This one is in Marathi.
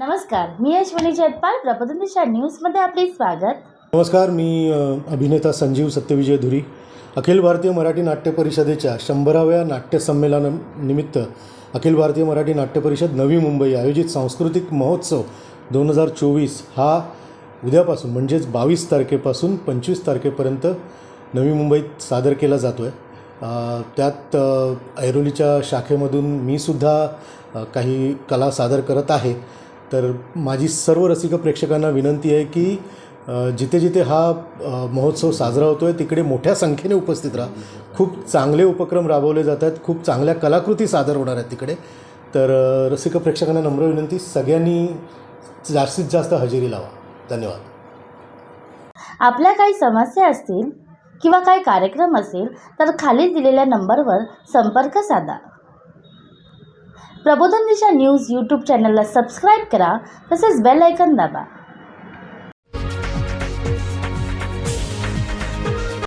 नमस्कार मी अश्विनी जयपाल प्रबोधन दिशा न्यूजमध्ये आपले स्वागत. नमस्कार मी अभिनेता संजीव सत्यविजय धुरी. अखिल भारतीय मराठी नाट्य परिषदेच्या शंभराव्या नाट्य संमेलनानिमित्त अखिल भारतीय मराठी नाट्य परिषद नवी मुंबई आयोजित सांस्कृतिक महोत्सव दोन हजार चोवीस हा उद्यापासून म्हणजेच बावीस तारखेपासून पंचवीस तारखेपर्यंत नवी मुंबईत सादर केला जातो आहे त्यात ऐरोलीच्या शाखेमधून मी सुद्धा काही कला सादर करत आहे. तर माझी सर्व रसिक प्रेक्षकांना विनंती आहे की जिथे जिथे हा महोत्सव साजरा होतो आहे तिकडे मोठ्या संख्येने उपस्थित राहा. खूप चांगले उपक्रम राबवले जात आहेत खूप चांगल्या कलाकृती सादर होणार आहेत तिकडे. तर रसिक प्रेक्षकांना नम्र विनंती सगळ्यांनी जास्तीत जास्त हजेरी लावा. धन्यवाद. आपल्या काही समस्या असतील किंवा काही कार्यक्रम असेल तर खाली दिलेल्या नंबरवर संपर्क साधा. प्रबोधन दिशा न्यूज यूट्यूब चॅनलला सबस्क्राईब करा तसेच बेल ऐकन दाबा।